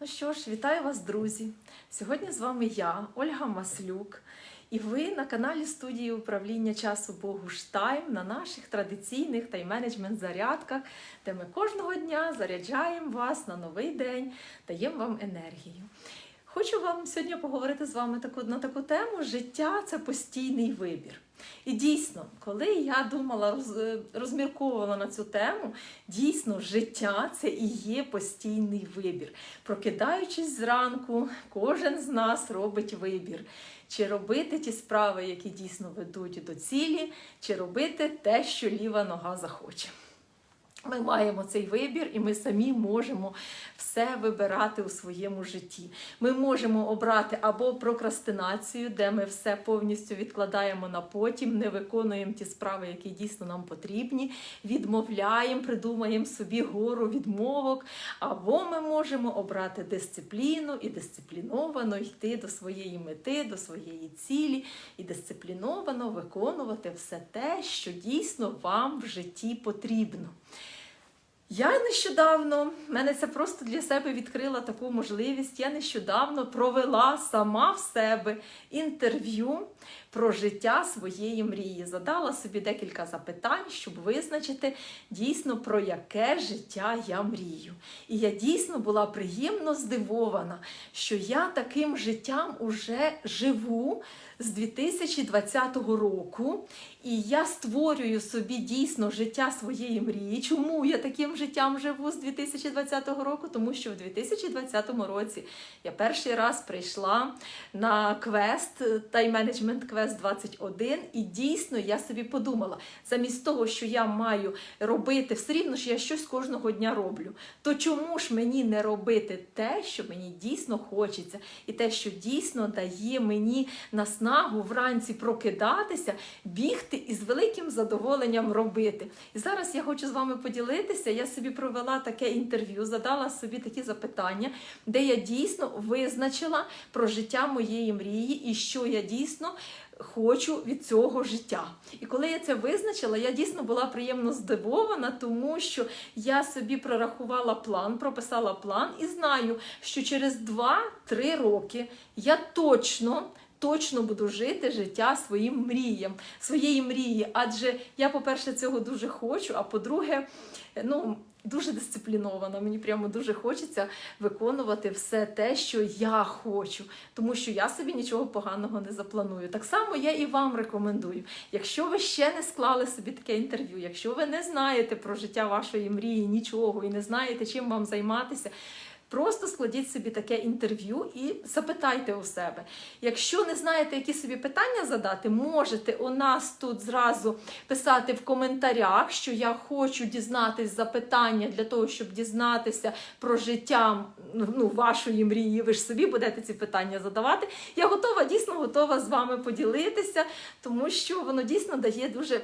Ну що ж, вітаю вас, друзі! Сьогодні з вами я, Ольга Маслюк, і ви на каналі студії управління часу Богу Штайм на наших традиційних тайм-менеджмент зарядках, де ми кожного дня заряджаємо вас на новий день, даємо вам енергію. Хочу вам сьогодні поговорити з вами таку, на таку тему Життя це постійний вибір. І дійсно, коли я думала, роз, розмірковувала на цю тему, дійсно, життя це і є постійний вибір. Прокидаючись зранку, кожен з нас робить вибір. Чи робити ті справи, які дійсно ведуть до цілі, чи робити те, що ліва нога захоче. Ми маємо цей вибір, і ми самі можемо все вибирати у своєму житті. Ми можемо обрати або прокрастинацію, де ми все повністю відкладаємо на потім, не виконуємо ті справи, які дійсно нам потрібні, відмовляємо, придумаємо собі гору відмовок. Або ми можемо обрати дисципліну і дисципліновано йти до своєї мети, до своєї цілі, і дисципліновано виконувати все те, що дійсно вам в житті потрібно. Я нещодавно, мене це просто для себе відкрила таку можливість. Я нещодавно провела сама в себе інтерв'ю про життя своєї мрії. Задала собі декілька запитань, щоб визначити дійсно про яке життя я мрію. І я дійсно була приємно здивована, що я таким життям уже живу з 2020 року, і я створюю собі дійсно життя своєї мрії. Чому я таким життям живу з 2020 року? Тому що в 2020 році я перший раз прийшла на квест тайм-менеджмент квест 21, і дійсно я собі подумала, замість того, що я маю робити, все рівно що я щось кожного дня роблю, то чому ж мені не робити те, що мені дійсно хочеться, і те, що дійсно дає мені наснагу вранці прокидатися, бігти і з великим задоволенням робити. І зараз я хочу з вами поділитися. Я собі провела таке інтерв'ю, задала собі такі запитання, де я дійсно визначила про життя моєї мрії і що я дійсно. Хочу від цього життя. І коли я це визначила, я дійсно була приємно здивована, тому що я собі прорахувала план, прописала план і знаю, що через 2-3 роки я точно. Точно буду жити життя своїм мріям, своєї мрії. Адже я, по-перше, цього дуже хочу, а по-друге, ну, дуже дисциплінована. Мені прямо дуже хочеться виконувати все те, що я хочу, тому що я собі нічого поганого не запланую. Так само я і вам рекомендую. Якщо ви ще не склали собі таке інтерв'ю, якщо ви не знаєте про життя вашої мрії нічого і не знаєте, чим вам займатися. Просто складіть собі таке інтерв'ю і запитайте у себе. Якщо не знаєте, які собі питання задати, можете у нас тут зразу писати в коментарях, що я хочу дізнатись запитання для того, щоб дізнатися про життя ну, вашої мрії. Ви ж собі будете ці питання задавати. Я готова, дійсно готова з вами поділитися, тому що воно дійсно дає дуже.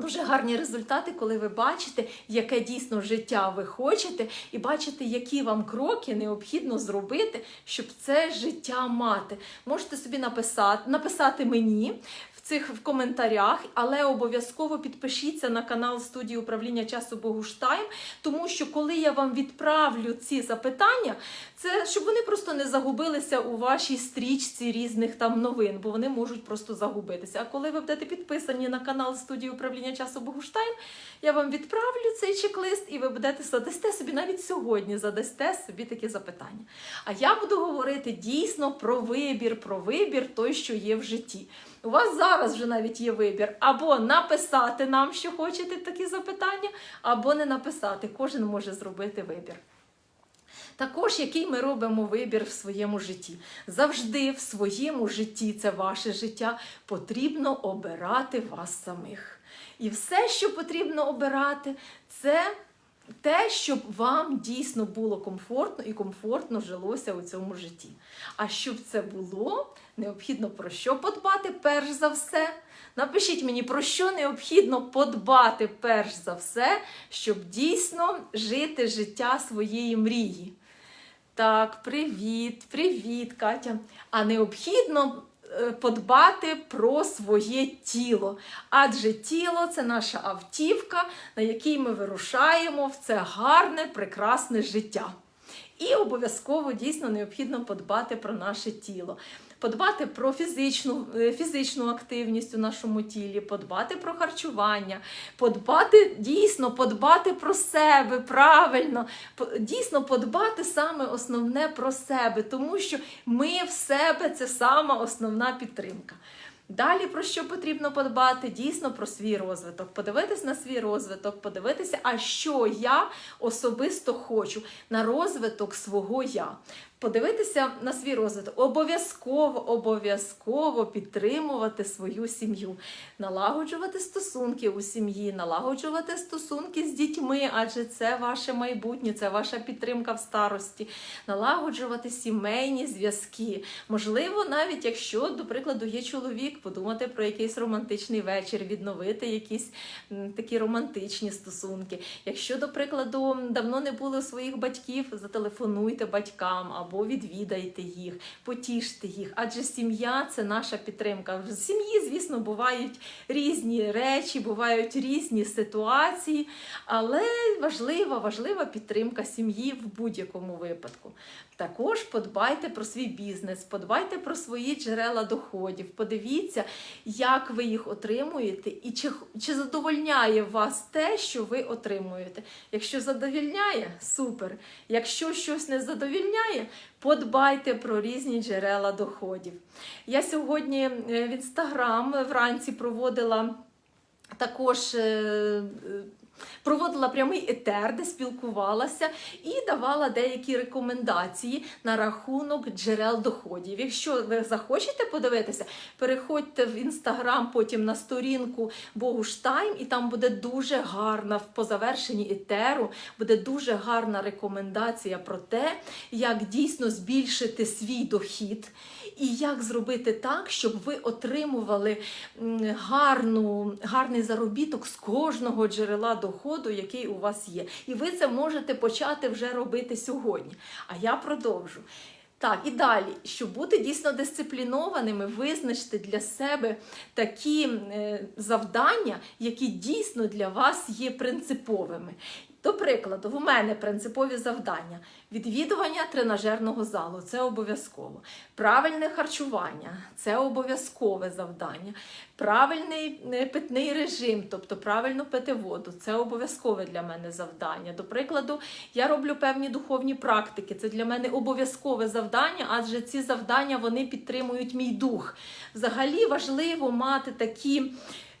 Дуже гарні результати, коли ви бачите, яке дійсно життя ви хочете, і бачите, які вам кроки необхідно зробити, щоб це життя мати. Можете собі написати, написати мені в цих в коментарях, але обов'язково підпишіться на канал студії управління часу Богуштайм, тому що коли я вам відправлю ці запитання, це щоб вони просто не загубилися у вашій стрічці різних там новин, бо вони можуть просто загубитися. А коли ви будете підписані на канал студії управління часу Богуштайм, я вам відправлю цей чек-лист, і ви будете задасте собі навіть сьогодні задасте собі такі запитання. А я буду говорити дійсно про вибір, про вибір той, що є в житті. У вас зараз вже навіть є вибір або написати нам, що хочете такі запитання, або не написати. Кожен може зробити вибір. Також, який ми робимо вибір в своєму житті. Завжди в своєму житті, це ваше життя, потрібно обирати вас самих. І все, що потрібно обирати, це те, щоб вам дійсно було комфортно і комфортно жилося у цьому житті. А щоб це було, необхідно про що подбати перш за все. Напишіть мені, про що необхідно подбати перш за все, щоб дійсно жити життя своєї мрії. Так, привіт, привіт, Катя. А необхідно подбати про своє тіло. Адже тіло це наша автівка, на якій ми вирушаємо в це гарне, прекрасне життя. І обов'язково дійсно необхідно подбати про наше тіло. Подбати про фізичну, е, фізичну активність у нашому тілі, подбати про харчування, подбати дійсно подбати про себе правильно, дійсно подбати саме основне про себе, тому що ми в себе це сама основна підтримка. Далі про що потрібно подбати? Дійсно про свій розвиток. Подивитись на свій розвиток, подивитися, а що я особисто хочу на розвиток свого я. Подивитися на свій розвиток. Обов'язково, обов'язково підтримувати свою сім'ю, налагоджувати стосунки у сім'ї, налагоджувати стосунки з дітьми, адже це ваше майбутнє, це ваша підтримка в старості, налагоджувати сімейні зв'язки. Можливо, навіть якщо, до прикладу, є чоловік, подумати про якийсь романтичний вечір, відновити якісь такі романтичні стосунки. Якщо, до прикладу, давно не були у своїх батьків, зателефонуйте батькам або відвідайте їх, потіште їх. Адже сім'я це наша підтримка. В сім'ї, звісно, бувають різні речі, бувають різні ситуації, але важлива, важлива підтримка сім'ї в будь-якому випадку. Також подбайте про свій бізнес, подбайте про свої джерела доходів. Подивіться, як ви їх отримуєте, і чи, чи задовольняє вас те, що ви отримуєте. Якщо задовільняє, супер. Якщо щось не задовільняє, подбайте про різні джерела доходів. Я сьогодні е, в інстаграм вранці проводила також. Проводила прямий етер, де спілкувалася і давала деякі рекомендації на рахунок джерел доходів. Якщо ви захочете подивитися, переходьте в інстаграм, потім на сторінку Богуштайм, і там буде дуже гарна по завершенні етеру, буде дуже гарна рекомендація про те, як дійсно збільшити свій дохід і як зробити так, щоб ви отримували гарну, гарний заробіток з кожного джерела доходу, який у вас є. І ви це можете почати вже робити сьогодні. А я продовжу. Так, і далі, щоб бути дійсно дисциплінованими, визначте для себе такі е, завдання, які дійсно для вас є принциповими. До прикладу, в мене принципові завдання: відвідування тренажерного залу це обов'язково. Правильне харчування це обов'язкове завдання. Правильний е, питний режим, тобто правильно пити воду, це обов'язкове для мене завдання. До прикладу, я роблю певні духовні практики. Це для мене обов'язкове завдання, адже ці завдання вони підтримують мій дух. Взагалі важливо мати такі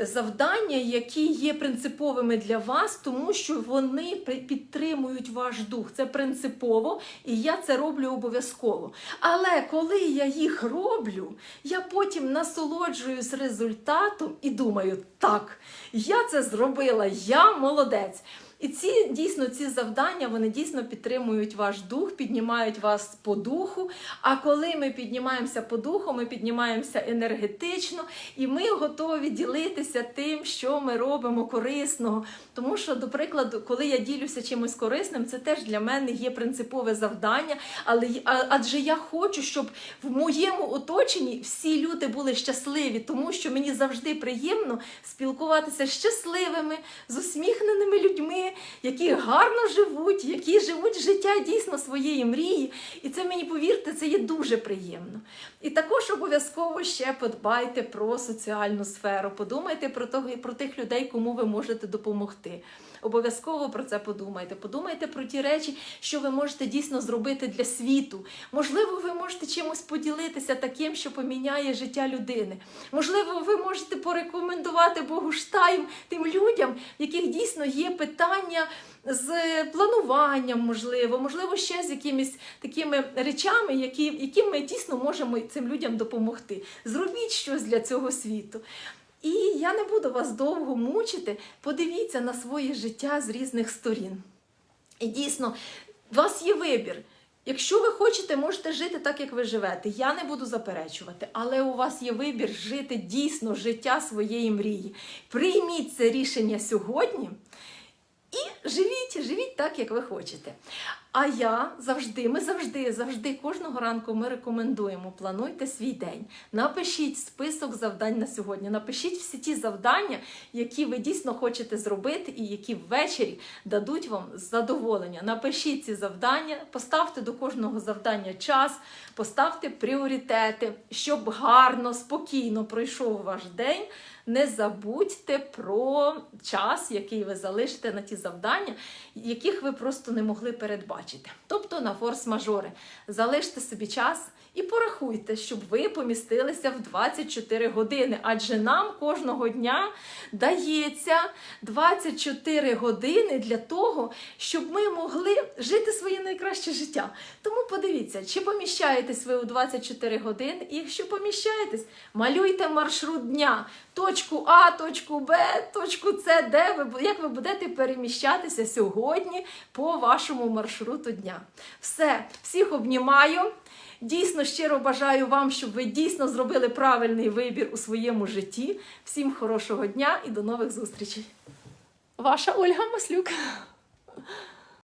завдання, які є принциповими для вас, тому що вони підтримують ваш дух. Це принципово, і я це роблю обов'язково. Але коли я їх роблю, я потім насолоджуюсь результатом і думаю, так, я це зробила, я молодець. І ці дійсно ці завдання вони дійсно підтримують ваш дух, піднімають вас по духу. А коли ми піднімаємося по духу, ми піднімаємося енергетично, і ми готові ділитися тим, що ми робимо корисного. Тому що, до прикладу, коли я ділюся чимось корисним, це теж для мене є принципове завдання. Але адже я хочу, щоб в моєму оточенні всі люди були щасливі, тому що мені завжди приємно спілкуватися з щасливими, з усміхненими людьми, які гарно живуть, які живуть життя дійсно своєї мрії. І це мені повірте, це є дуже приємно. І також обов'язково ще подбайте про соціальну сферу. Подумайте про того, про тих людей, кому ви можете допомогти. Обов'язково про це подумайте. Подумайте про ті речі, що ви можете дійсно зробити для світу. Можливо, ви можете чимось поділитися таким, що поміняє життя людини. Можливо, ви можете порекомендувати Богу штайм тим людям, яких дійсно є питання з плануванням, можливо, можливо, ще з якимись такими речами, які, яким ми дійсно можемо цим людям допомогти. Зробіть щось для цього світу. І я не буду вас довго мучити. Подивіться на своє життя з різних сторін. І дійсно, у вас є вибір. Якщо ви хочете, можете жити так, як ви живете. Я не буду заперечувати, але у вас є вибір жити дійсно життя своєї мрії. Прийміть це рішення сьогодні і живіть, живіть так, як ви хочете. А я завжди, ми завжди, завжди кожного ранку ми рекомендуємо плануйте свій день. Напишіть список завдань на сьогодні. Напишіть всі ті завдання, які ви дійсно хочете зробити, і які ввечері дадуть вам задоволення. Напишіть ці завдання, поставте до кожного завдання час, поставте пріоритети, щоб гарно, спокійно пройшов ваш день. Не забудьте про час, який ви залишите на ті завдання, яких ви просто не могли передбачити. Тобто на форс-мажори. Залиште собі час і порахуйте, щоб ви помістилися в 24 години. Адже нам кожного дня дається 24 години для того, щоб ми могли жити своє найкраще життя. Тому подивіться, чи поміщаєтесь ви у 24 години, і якщо поміщаєтесь, малюйте маршрут дня. Точку А, точку Б, точку С, де ви як ви будете переміщатися сьогодні по вашому маршруту дня. Все, всіх обнімаю. Дійсно щиро бажаю вам, щоб ви дійсно зробили правильний вибір у своєму житті. Всім хорошого дня і до нових зустрічей. Ваша Ольга Маслюк.